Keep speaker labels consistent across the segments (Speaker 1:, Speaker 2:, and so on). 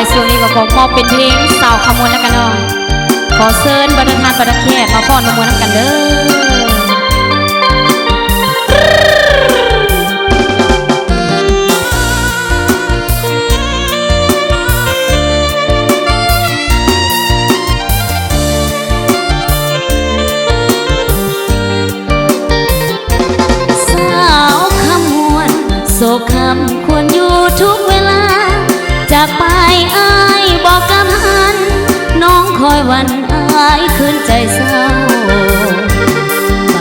Speaker 1: ในช่วงนี้ก็ขอมอบเป็นเพลงสาวขมวลแล้วกันเนาะขอเชิญบรรดาทานบรรดาแขกมาฟ้อนมามวลน้ำกันเด้อสาวขมวลโศก องคอยวันอายคืนใจเศร้าบ่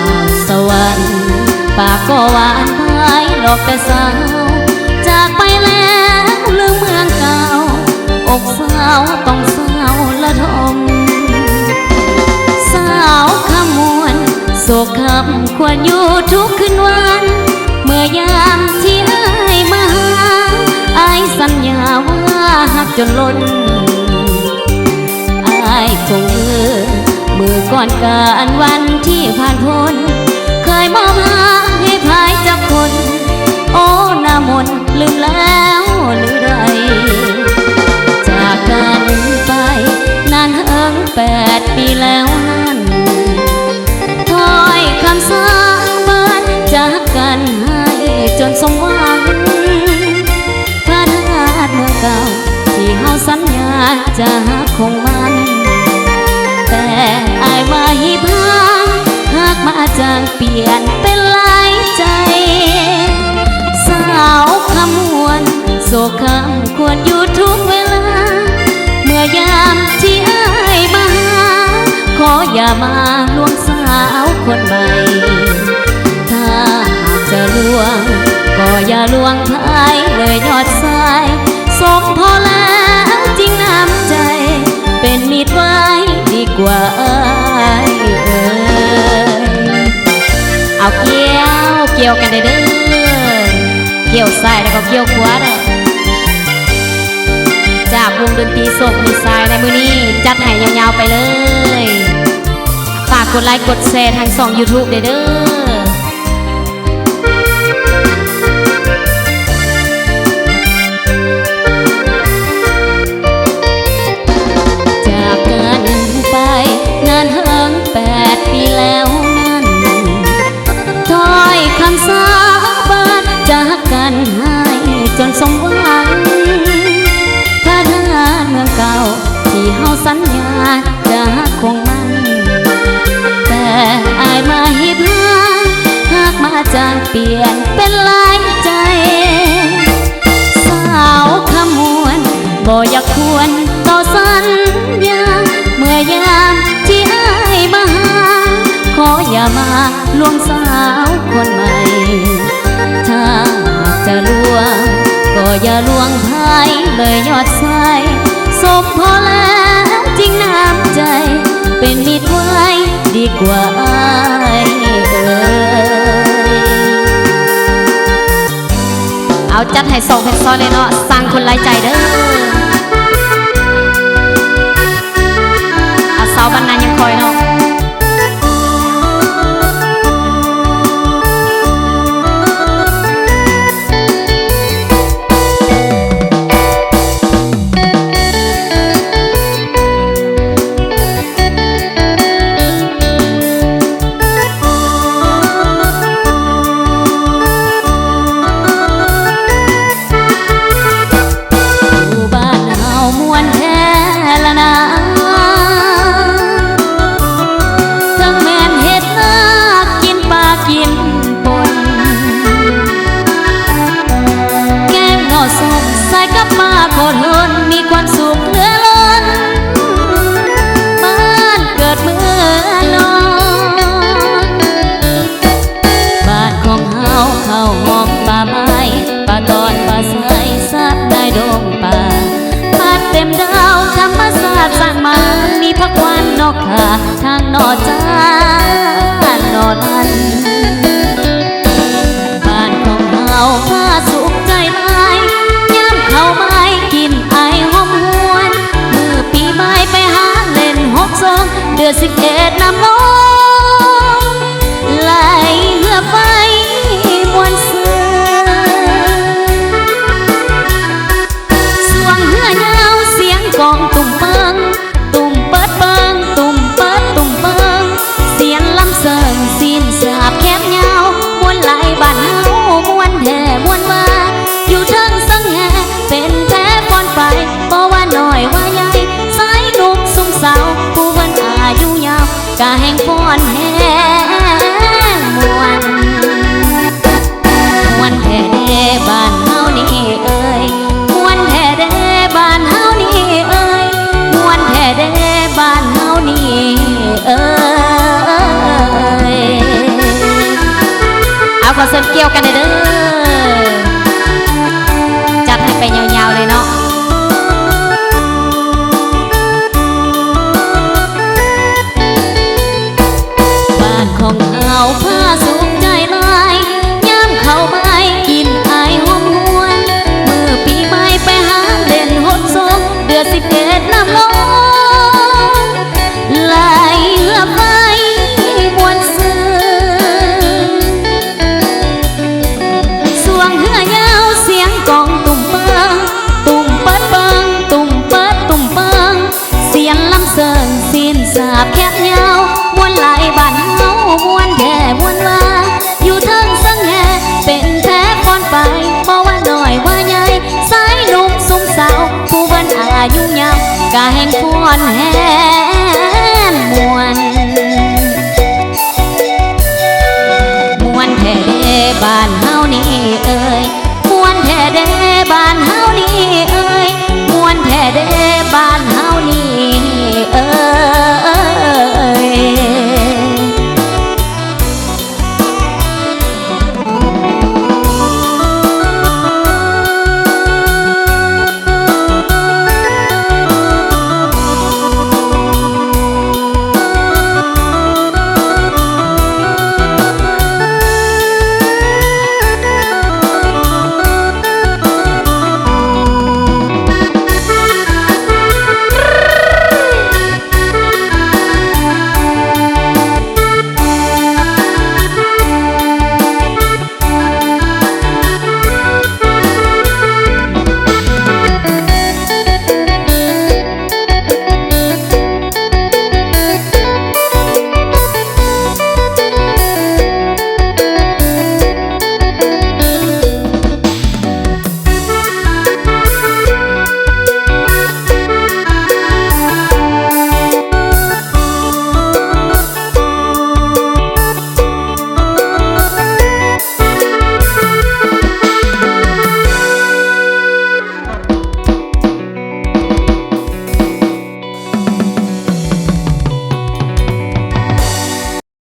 Speaker 1: าวสวรรค์ปากก็หวานพายหลอกแต่สาว จากไปแล้วลืมเมืองเก่า อกสาวต้องเศร้าละทมสาวขมวลโศกคำควรอยู่ทุกคืนวัน เมื่อยามที่อายมาหาอายสัญญาว่าหักจนล้น ก่อนการวันที่ผ่านพ้น เคยมองหาให้ภายจากคน โอ้หน้ามนลืมแล้วหรือไร จากกันไป นานเอิงแปดปีแล้วนั่นถอยคำสาบานจากกันให้จนสมหวังพระธาตุเมื่อเก่าที่เฮาสัญญาจะคงมัน พางหากมาจางเปลี่ยนเป็นหลายใจ สาวขมวลโศกคำควรอยู่ทุกเวลา เมื่อยามที่อายมาหาขออย่ามาลวงสาวคนใหม่ ถ้าหากจะลวง ก็อย่าลวงพายเลยยอดสายสมพอแล้วจริงน้ำใจ เป็นมิตรไว้ดีกว่า เอาเกี่ยว เกี่ยวกันได้เด้อเกี่ยวซ้ายแล้วก็เกี่ยวขวาเด้อจากวงดนตรีโศกมีสายในมือนี้ จัดให้ยาวๆไปเลย ฝากกดไลค์กดแชร์ทางสอง YouTube ได้เด้อ ลี่ยนเป็นหลายใจ สาวขมวนบ่อยากควรต่อสัญญา เมื่อยามที่อายมาหาขออย่ามาลวงสาวคนใหม่ ถ้าหากจะลวง ก็อย่าลวงพายเลยยอดใสสมพอแล้วจริงน้ำใจ เป็นมิตรไว้ดีกว่า จัดให้สองเพชรซ้อยเลยเนาะสร้างคนไร้ใจเด้อ สองเดือนสิบเอ็ดน้ำน้องไหลเหือไฟ บ้านเฮานี่เอ้ยเอาขอเสียงเกี่ยวกันเด้อ one hand